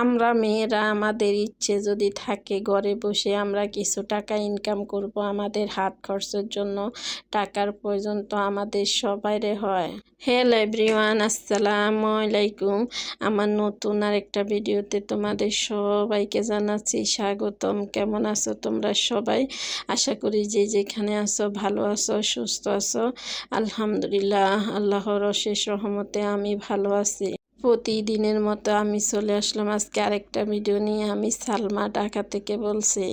আমরা মেয়েরা, আমাদের ইচ্ছে যদি থাকে ঘরে বসে আমরা কিছু টাকা ইনকাম করব, আমাদের হাত খরচের জন্য টাকার প্রয়োজন তো আমাদের সবাইরে হয়। হ্যালো এভরিওয়ান আসসালামু আলাইকুম। আমার নতুন আর একটা ভিডিওতে তোমাদের সবাইকে জানাচ্ছি স্বাগতম। কেমন আছো তোমরা সবাই? আশা করি যে যেখানে আছো ভালো আছো, সুস্থ আছো। আলহামদুলিল্লাহ, আল্লাহর অশেষ রহমতে আমি ভালো আছি। প্রতিদিনের মতো আমি চলে আসলাম আজকে আরেকটা ভিডিও নিয়ে। আমি সালমা ঢাকা থেকে বলছি,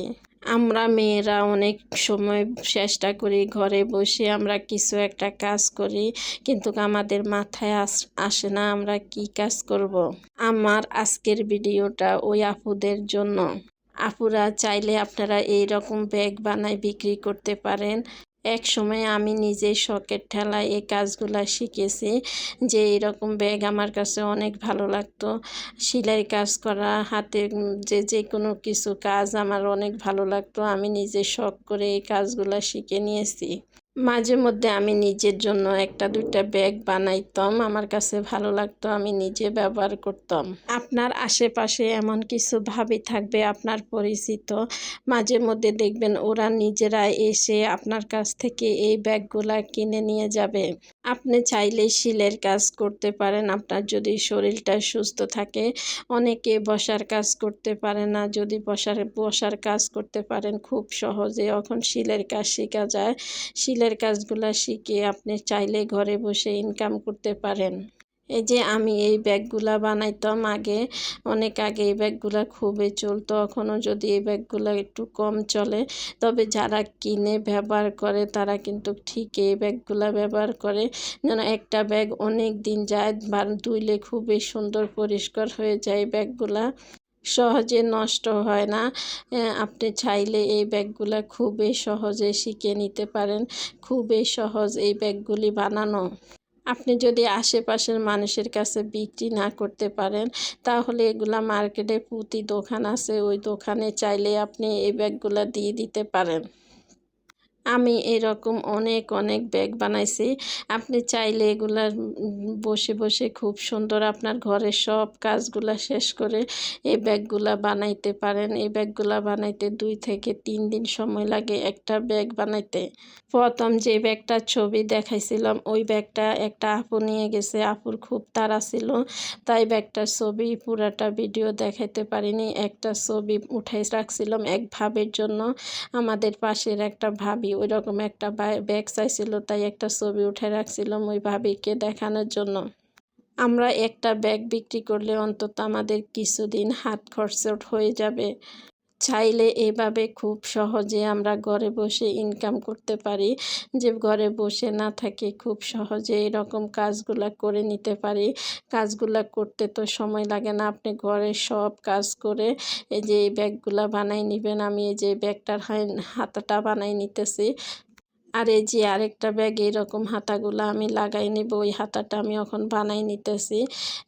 আমরা মেয়েরা অনেক সময় চেষ্টা করি ঘরে বসে আমরা কিছু একটা কাজ করি, কিন্তু আমাদের মাথায় আসে না আমরা কি কাজ করব। আমার আজকের ভিডিওটা ওই আপুদের জন্য। আপুরা চাইলে আপনারা এই রকম ব্যাগ বানায় বিক্রি করতে পারেন। এক সময় আমি নিজে শখের ঠেলায় এই কাজগুলা শিখেছি যে এরকম ব্যাগ আমার কাছে অনেক ভালো লাগতো। সেলাই কাজ করা, হাতে যে যে কোনো কিছু কাজ আমার অনেক ভালো লাগতো। আমি নিজে শখ করে এই কাজগুলা শিখে নিয়েছি। মাঝে মধ্যে আমি নিজের জন্য একটা, দুইটা ব্যাগ বানাইতাম। আমার কাছে ভালো লাগতো, আমি নিজে ব্যবহার করতাম। আপনার আশেপাশে এমন কিছু ভাবি থাকবে, আপনার পরিচিত। মাঝে মধ্যে দেখবেন ওরা নিজেরা এসে আপনার কাছ থেকে এই ব্যাগগুলা কিনে নিয়ে যাবে। আপনি চাইলে শিলের কাজ করতে পারেন, আপনার যদি শরীরটা সুস্থ থাকে। অনেকে বসার কাজ করতে পারে না, যদি বসার বসার কাজ করতে পারেন, খুব সহজে। এখন শিলের কাজ শেখা যায়। শিলের কাজগুলো শিখে আপনি চাইলে ঘরে বসে ইনকাম করতে পারেন। এই যে আমি এই ব্যাগগুলা বানাইতাম আগে, অনেক আগে এই ব্যাগগুলা খুবই চলতো এখনও যদি এই ব্যাগগুলা একটু কম চলে, তবে যারা কিনে ব্যবহার করে তারা কিন্তু ঠিক এই ব্যাগগুলা ব্যবহার করে। যেন একটা ব্যাগ অনেক দিন যায়, বা ধুইলে খুবই সুন্দর পরিষ্কার হয়ে যায় ব্যাগগুলা। সহজে নষ্ট হয় না। আপনি চাইলে এই ব্যাগগুলা খুবই সহজে শিখে নিতে পারেন। খুবই সহজ এই ব্যাগগুলি বানানো। আপনি যদি আশেপাশের মানুষের কাছে বিক্রি না করতে পারেন, তাহলে এগুলা মার্কেটে প্রতি দোকান আছে। ওই দোকানে চাইলে আপনি এই ব্যাগগুলা দিয়ে দিতে পারেন। আমি এরকম অনেক অনেক ব্যাগ বানাইছি। আপনি চাইলে এগুলা বসে বসে খুব সুন্দর আপনার ঘরের সব কাজগুলা শেষ করে এই ব্যাগগুলা বানাইতে পারেন। এই ব্যাগগুলা বানাইতে দুই থেকে তিন দিন সময় লাগে একটা ব্যাগ বানাইতে। প্রথম যে ব্যাগটার ছবি দেখাইছিলাম, ওই ব্যাগটা একটা আপু নিয়ে গেছে। আপুর খুব তাড়া ছিল, তাই ব্যাগটার ছবি পুরাটা ভিডিও দেখাইতে পারিনি। একটা ছবি উঠাই রাখছিলাম এক ভাবের জন্য। আমাদের পাশের একটা ভাবি ওই রকম একটা ব্যাগ চাইছিল, তাই একটা ছবি উঠে রাখছিলাম ওই ভাবিকে দেখানোর জন্য। আমরা একটা ব্যাগ বিক্রি করলে অন্তত আমাদের কিছুদিন হাত খরচ হয়ে যাবে। চাইলে এভাবে খুব সহজে আমরা ঘরে বসে ইনকাম করতে পারি। যে ঘরে বসে না থাকে খুব সহজে এরকম কাজগুলা করে নিতে পারি। কাজগুলা করতে তো সময় লাগে না। আপনি ঘরে সব কাজ করে এই যে এই ব্যাগগুলা বানাই নেবেন। আমি এই যে ব্যাগটার হাতাটা বানাই নিতেছি। আর এই যে আরেকটা ব্যাগ এরকম হাতাগুলো আমি লাগাই নেব, ওই হাতাটা আমি এখন বানাই নিতেছি।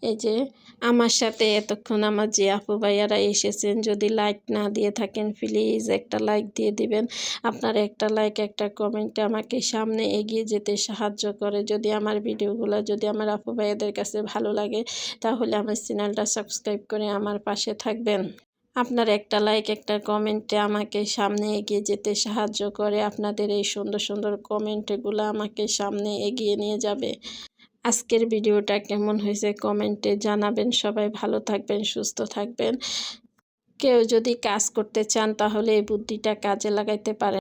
এই যে আমার সাথে এতক্ষণ আমার যে আপু ভাইয়ারা এসেছেন, যদি লাইক না দিয়ে থাকেন প্লিজ একটা লাইক দিয়ে দিবেন। আপনার একটা লাইক একটা কমেন্ট আমাকে সামনে এগিয়ে যেতে সাহায্য করে। যদি আমার ভিডিওগুলো, যদি আমার আপু ভাইয়াদের কাছে ভালো লাগে, তাহলে আমার চ্যানেলটা সাবস্ক্রাইব করে আমার পাশে থাকবেন। আপনার একটা লাইক একটা কমেন্টে আমাকে সামনে এগিয়ে যেতে সাহায্য করে। আপনাদের এই সুন্দর সুন্দর কমেন্টগুলো আমাকে সামনে এগিয়ে নিয়ে যাবে। আজকের ভিডিওটা কেমন হয়েছে কমেন্টে জানাবেন। সবাই ভালো থাকবেন, সুস্থ থাকবেন। কেউ যদি কাজ করতে চান তাহলে এই বুদ্ধিটা কাজে লাগাইতে পারেন।